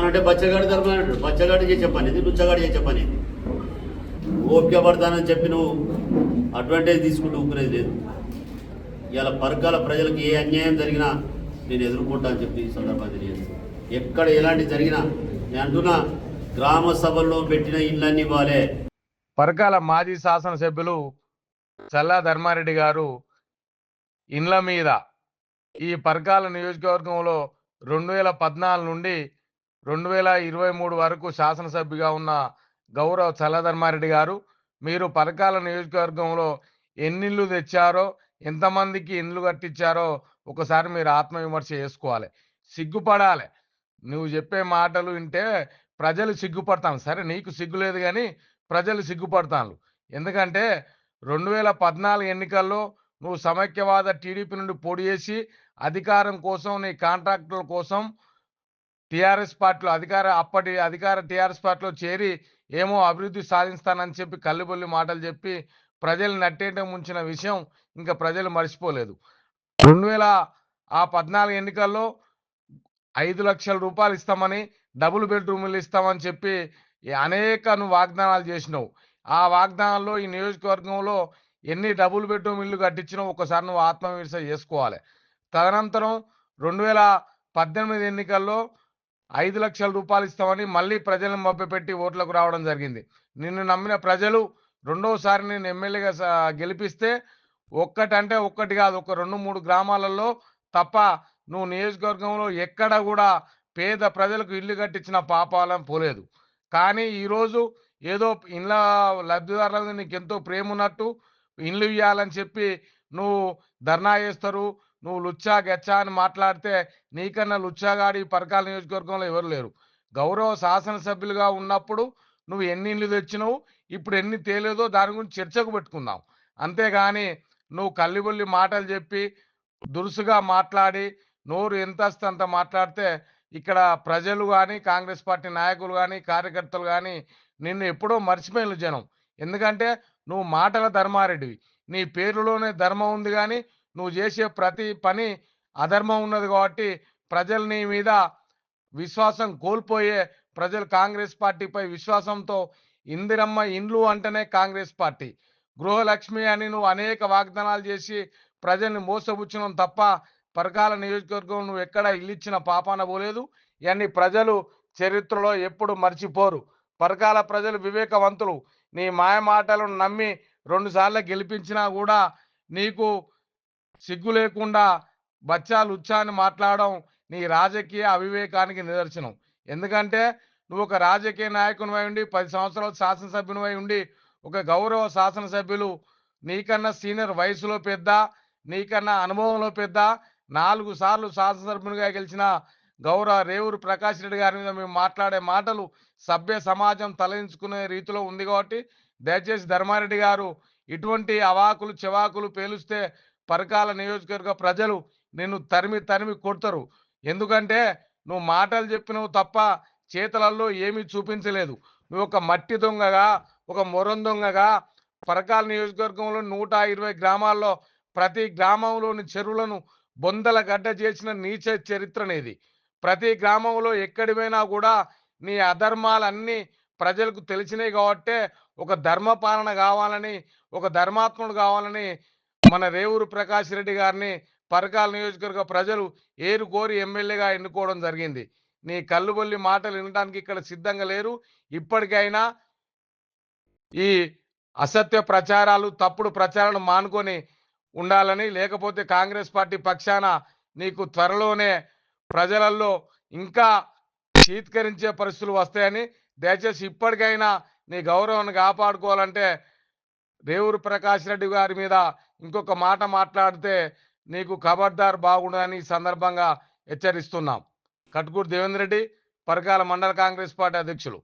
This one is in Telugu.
అంటే బచ్చగాడి ధర్మం అంటాడు. బచ్చగాడి చేసే పని ఇది లుచ్చగాడి చేసే పని ఇది. ఓపిక పడతానని చెప్పి నువ్వు అడ్వాంటేజ్ తీసుకుంటూ ఊకునేది లేదు. ఇలా పరకాల ప్రజలకు ఏ అన్యాయం జరిగినా నేను ఎదుర్కొంటా అని చెప్పి ఈ సందర్భాన్ని తెలియజేస్తాను. ఎక్కడ ఎలాంటి జరిగినా నేను అంటున్నా గ్రామ సభల్లో పెట్టిన ఇళ్ళన్నీ వాలే పరకాల మాజీ శాసనసభ్యులు చల్లా ధర్మారెడ్డి గారు ఇండ్ల మీద ఈ పరకాల నియోజకవర్గంలో రెండు వేల పద్నాలుగు నుండి రెండు వేల ఇరవై మూడు వరకు శాసనసభ్యుగా ఉన్న గౌరవ చల్లధర్మారెడ్డి గారు మీరు పరకాల నియోజకవర్గంలో ఎన్ని ఇల్లు తెచ్చారో ఎంతమందికి ఇండ్లు కట్టించారో ఒకసారి మీరు ఆత్మవిమర్శ చేసుకోవాలి. సిగ్గుపడాలి. నువ్వు చెప్పే మాటలు వింటే ప్రజలు సిగ్గుపడతాను. సరే నీకు సిగ్గు లేదు కానీ ప్రజలు సిగ్గుపడతాను ఎందుకంటే రెండు వేల పద్నాలుగు ఎన్నికల్లో నువ్వు సమైక్యవాద టీడీపీ నుండి పోటీ చేసి అధికారం కోసం నీ కాంట్రాక్టుల కోసం టీఆర్ఎస్ పార్టీలో అధికార అప్పటి అధికార టీఆర్ఎస్ పార్టీలో చేరి ఏమో అభివృద్ధి సాధిస్తానని చెప్పి కళ్ళుబొల్లి మాటలు చెప్పి ప్రజలు నట్టేట ముంచిన విషయం ఇంకా ప్రజలు మర్చిపోలేదు. రెండు వేల ఆ పద్నాలుగు ఎన్నికల్లో ఐదు లక్షల రూపాయలు ఇస్తామని డబుల్ బెడ్రూములు ఇస్తామని చెప్పి అనేక నువ్వు వాగ్దానాలు చేసినావు. ఆ వాగ్దానాల్లో ఈ నియోజకవర్గంలో ఎన్ని డబుల్ బెడ్రూమ్ ఇల్లు కట్టించినావు ఒకసారి నువ్వు ఆత్మవిమర్శ చేసుకోవాలి. తదనంతరం రెండు వేల పద్దెనిమిది ఎన్నికల్లో ఐదు లక్షల రూపాయలు ఇస్తామని మళ్ళీ ప్రజలను మభ్యపెట్టి ఓట్లకు రావడం జరిగింది. నిన్ను నమ్మిన ప్రజలు రెండోసారి నేను ఎమ్మెల్యేగా గెలిపిస్తే ఒక్కటంటే ఒక్కటి కాదు ఒక రెండు మూడు గ్రామాలలో తప్ప నువ్వు నియోజకవర్గంలో ఎక్కడ కూడా పేద ప్రజలకు ఇల్లు కట్టించిన పాపాలం పోలేదు. కానీ ఈరోజు ఏదో ఇండ్ల లబ్ధిదారుల మీద నీకు ఎంతో ప్రేమ ఉన్నట్టు ఇల్లు ఇవ్వాలని చెప్పి నువ్వు ధర్నా చేస్తారు నువ్వు లుచ్చా గెచ్చా అని మాట్లాడితే నీకన్నా లుచ్చాగాడి పరకాల నియోజకవర్గంలో ఎవరు లేరు. గౌరవ శాసనసభ్యులుగా ఉన్నప్పుడు నువ్వు ఎన్ని ఇల్లు తెచ్చినావు ఇప్పుడు ఎన్ని తేలేదో దాని గురించి చర్చకు పెట్టుకుందాం. అంతేగాని నువ్వు కల్లిబుల్లి మాటలు చెప్పి దురుసుగా మాట్లాడి నోరు ఎంత అంత మాట్లాడితే ఇక్కడ ప్రజలు కానీ కాంగ్రెస్ పార్టీ నాయకులు కానీ కార్యకర్తలు కానీ నిన్ను ఎప్పుడో మర్చిపోయిన జనం. ఎందుకంటే నువ్వు మాటల ధర్మారెడ్డివి. నీ పేరులోనే ధర్మం ఉంది కానీ నువ్వు చేసే ప్రతి పని అధర్మం ఉన్నది కాబట్టి ప్రజలు నీ మీద విశ్వాసం కోల్పోయే ప్రజలు కాంగ్రెస్ పార్టీపై విశ్వాసంతో ఇందిరమ్మ ఇండ్లు అంటేనే కాంగ్రెస్ పార్టీ. గృహలక్ష్మి అని నువ్వు అనేక వాగ్దానాలు చేసి ప్రజల్ని మోసపుచ్చడం తప్ప పరకాల నియోజకవర్గం నువ్వు ఎక్కడ ఇల్లిచ్చిన పాపాన పోలేదు. ఇవన్నీ ప్రజలు చరిత్రలో ఎప్పుడు మర్చిపోరు. పరకాల ప్రజలు వివేకవంతులు. నీ మాయ మాటలను నమ్మి రెండుసార్లు గెలిపించినా కూడా నీకు సిగ్గు లేకుండా బచ్చాలు ఉచ్చాన్ని మాట్లాడడం నీ రాజకీయ అవివేకానికి నిదర్శనం. ఎందుకంటే నువ్వు ఒక రాజకీయ నాయకునివై ఉండి పది సంవత్సరాలు శాసనసభ్యునివై ఉండి ఒక గౌరవ శాసనసభ్యులు నీకన్నా సీనియర్ వయసులో పెద్ద నీకన్నా అనుభవంలో పెద్ద నాలుగు సార్లు శాసనసభ్యునిగా గెలిచిన గౌరవ రేవూరు ప్రకాష్ రెడ్డి గారి మీద మేము మాట్లాడే మాటలు సభ్య సమాజం తలదించుకునే రీతిలో ఉంది కాబట్టి దయచేసి ధర్మారెడ్డి గారు ఇటువంటి అవాకులు చెవాకులు పేలుస్తే పరకాల నియోజకవర్గ ప్రజలు నిన్ను తరిమి తరిమి కొడతారు. ఎందుకంటే నువ్వు మాటలు చెప్పినవు తప్ప చేతలలో ఏమీ చూపించలేదు. నువ్వు ఒక మట్టి దొంగగా ఒక మొరం దొంగగా పరకాల నియోజకవర్గంలో నూట ఇరవై గ్రామాల్లో ప్రతి గ్రామంలోని చెరువులను బొందల గడ్డ చేసిన నీచ చరిత్రనేది ప్రతి గ్రామంలో ఎక్కడిపోయినా కూడా నీ అధర్మాలన్నీ ప్రజలకు తెలిసినాయి కాబట్టే ఒక ధర్మపాలన కావాలని ఒక ధర్మాత్ముడు కావాలని మన రేవూరు ప్రకాష్ రెడ్డి గారిని పరకాల నియోజకవర్గ ప్రజలు ఏరు కోరి ఎమ్మెల్యేగా ఎన్నుకోవడం జరిగింది. నీ కల్లుబొల్లి మాటలు వినడానికి ఇక్కడ సిద్ధంగా లేరు. ఇప్పటికైనా ఈ అసత్య ప్రచారాలు తప్పుడు ప్రచారాలు మానుకొని ఉండాలని లేకపోతే కాంగ్రెస్ పార్టీ పక్షాన నీకు త్వరలోనే ప్రజలలో ఇంకా శీతకరించే పరిస్థితులు వస్తాయని దయచేసి ఇప్పటికైనా నీ గౌరవాన్ని కాపాడుకోవాలంటే రేవూరు ప్రకాష్ రెడ్డి గారి మీద ఇంకొక మాట మాట్లాడితే నీకు ఖబర్దార్ బాగుండదని ఈ సందర్భంగా హెచ్చరిస్తున్నాం. కట్కూరు దేవేంద్ర రెడ్డి పరకాల మండల కాంగ్రెస్ పార్టీ అధ్యక్షులు.